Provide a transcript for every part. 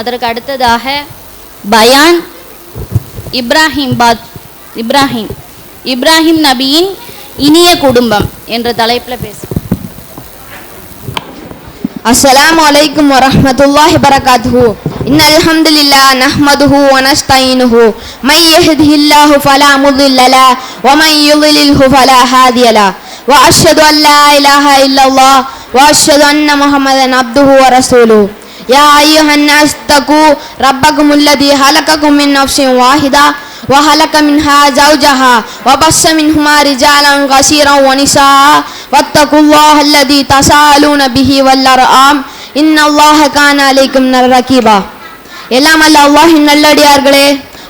அதற்கு அடுத்ததாக பயான் இப்ராஹிம் பாத் இப்ராஹிம் இப்ராஹிம் நபியின் இனிய குடும்பம் என்ற தலைப்பில் பேச السلام عليكم ورحمة الله وبركاته إن الحمد لله نحمده ونستعينه من يهده الله فلا مضل له ومن يضلله فلا هادي له وأشهد أن لا إله إلا الله وأشهد أن محمدا عبده ورسوله يا أيها الناس اتقوا ربكم الذي خلقكم من نفس واحدة وخلق منها زوجها وبص منهما رجالا كثيرا ونساء واتقوا الله الذي تساءلون به والأرحام إن الله كان عليكم رقيبا எல்லாம் அல்ல அல்லாஹின் நல்லடியார்களே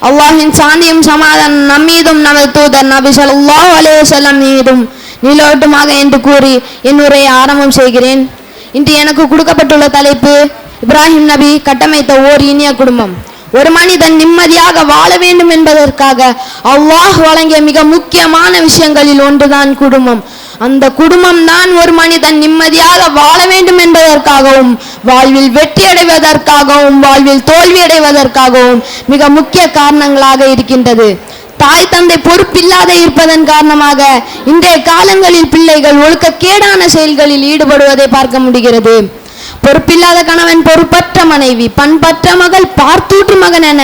அல்லாஹின் சாந்தியும் சமாதானம் நம்மீதும் நமது தூதர் நபி ஸல்லல்லாஹு அலைஹி வஸல்லம் மீதும் நிலோட்டுமாக என்று கூறி என் உரையை ஆரம்பம் செய்கிறேன் இன்று எனக்கு கொடுக்கப்பட்டுள்ள தலைப்பு இப்ராஹிம் நபி கட்டமைத்த ஓர் இனிய குடும்பம். ஒரு மனிதன் நிம்மதியாக வாழ வேண்டும் என்பதற்காக அவ்வாஹ் வழங்கிய மிக முக்கியமான விஷயங்களில் ஒன்றுதான் குடும்பம். அந்த குடும்பம் தான் ஒரு மனிதன் நிம்மதியாக வாழ வேண்டும் என்பதற்காகவும் வாழ்வில் வெற்றி அடைவதற்காகவும் வாழ்வில் தோல்வி அடைவதற்காகவும் மிக முக்கிய காரணங்களாக இருக்கின்றது. தாய் தந்தை பொறுப்பில்லாத இருப்பதன் காரணமாக இன்றைய காலங்களில் பிள்ளைகள் ஒழுக்கக்கேடான செயல்களில் ஈடுபடுவதை பார்க்க முடிகிறது. பொறுப்பில்லாத கணவன் பொறுப்பற்ற மனைவி பண்பற்ற மகள் பார்த்தூற்று மகன் என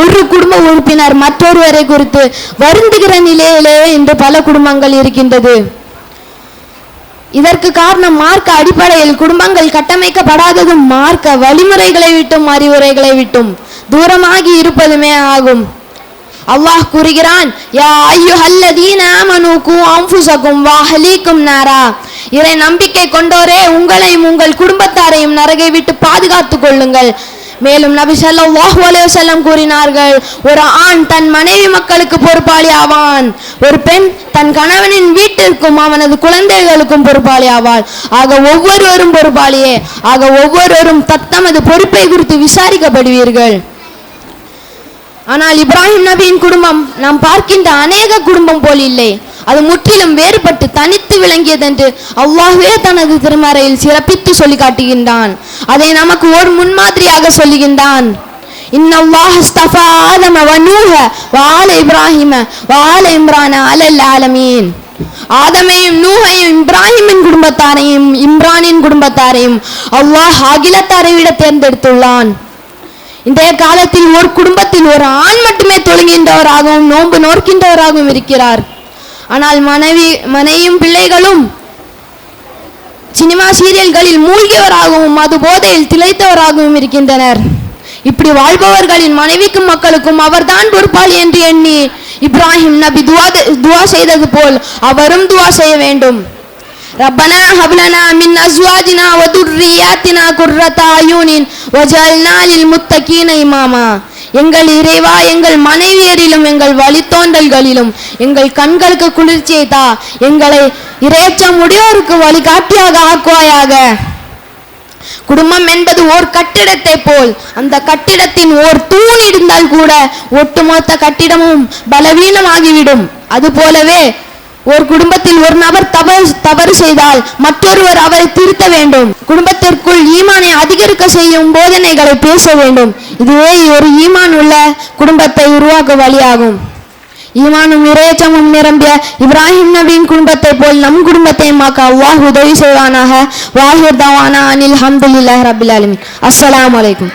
ஒரு குடும்ப உறுப்பினர் மற்றொருவரை குறித்து வருந்துகிற நிலையிலே இன்று பல குடும்பங்கள் இருக்கின்றது. இதற்கு காரணம் மார்க்க அடிப்படையில் குடும்பங்கள் கட்டமைக்கப்படாததும் மார்க்க வழிமுறைகளை விட்டும் அறிவுரைகளை விட்டும் தூரமாகி இருப்பதுமே ஆகும். அல்லாஹ் கூறுகிறான் யா ஐயுஹல்லதீன ஆமனு கூ அம்புசகும் வாஹலிக்கும் நாரா. இறை நம்பிக்கை கொண்டோரே உங்களையும் உங்கள் குடும்பத்தாரையும் நரகை விட்டு பாதுகாத்துக் கொள்ளுங்கள். மேலும் நபி செல்லம் அலைஹி செல்லம் கூறினார்கள் ஒரு ஆண் தன் மனைவி மக்களுக்கு பொறுப்பாளி ஆவான் ஒரு பெண் தன் கணவனின் வீட்டிற்கும் அவனது குழந்தைகளுக்கும் பொறுப்பாளி ஆவாள் ஆக ஒவ்வொருவரும் பொறுப்பாளியே. ஆக ஒவ்வொருவரும் தத்தமது பொறுப்பை குறித்து விசாரிக்கப்படுவீர்கள். ஆனால் இப்ராஹிம் நபியின் குடும்பம் நாம் பார்க்கின்ற அநேக குடும்பம் போல் இல்லை. அது முற்றிலும் வேறுபட்டு தனித்து விளங்கியதென்று அவ்வாவே தனது திருமறையில் சிறப்பித்து சொல்லி காட்டுகின்றான் அதை நமக்கு ஒரு முன்மாதிரியாக சொல்லுகின்றான். நூஹ இப்ராஹிம ஆதமையும் நூஹையும் இப்ராஹிமின் குடும்பத்தாரையும் இம்ரானின் குடும்பத்தாரையும் அல்லாஹ் அகிலத்தாரை விட தேர்ந்தெடுத்துள்ளான். இன்றைய காலத்தில் ஒரு குடும்பத்தில் ஒரு ஆண் மட்டுமே தொழுகின்றவராகவும் நோன்பு நோக்கின்றவராகவும் இருக்கிறார். ஆனால் மனைவி மனைவியும் பிள்ளைகளும் சினிமா சீரியல்களில் மூழ்கியவராகவும் மது போதையில் திளைத்தவராகவும் இருக்கின்றனர் இப்படி வாழ்பவர்களின் மனைவிக்கும் மக்களுக்கும் அவர்தான் பொறுப்பாளி என்று எண்ணி இப்ராஹிம் நபி துவா துவா செய்தது போல் அவரும் துவா செய்ய வேண்டும் ربنا هب لنا من ازواجنا وذرياتنا قرة اعين وجعلنا للمتقين اماما எங்கள் இறைவா எங்கள் மனைவியரிலும் எங்கள் வழித்தோன்றல்களிலும் எங்கள் கண்களுக்கு குளிர்ச்சியை தா. எங்களை இறையச்சம் முடியோருக்கு வழிகாட்டியாக ஆக்குவாயாக. குடும்பம் என்பது ஓர் கட்டிடத்தை போல். அந்த கட்டிடத்தின் ஓர் தூண் இருந்தால் கூட ஒட்டுமொத்த கட்டிடமும் பலவீனமாகிவிடும். அதுபோலவே ஒரு குடும்பத்தில் ஒரு நபர் தவறு தவறு செய்தால் மற்றொருவர் அவரை திருத்த வேண்டும். குடும்பத்திற்குள் ஈமானை அதிகரிக்க செய்யும் போதனைகளை பேச வேண்டும். இதுவே ஒரு ஈமான் உள்ள குடும்பத்தை உருவாக்க வழியாகும். ஈமானும் இறையச்சமும் நிரம்பிய இப்ராஹிம் நபியின் குடும்பத்தை போல் நம் குடும்பத்தை மாக்க அல்லாஹ் உதவி செய்வானாக. வாஹிர் தவானா அனில் ஹம்துல்லாஹ் ரபில் அலமின் அஸ்ஸலாமு அலைக்கும்.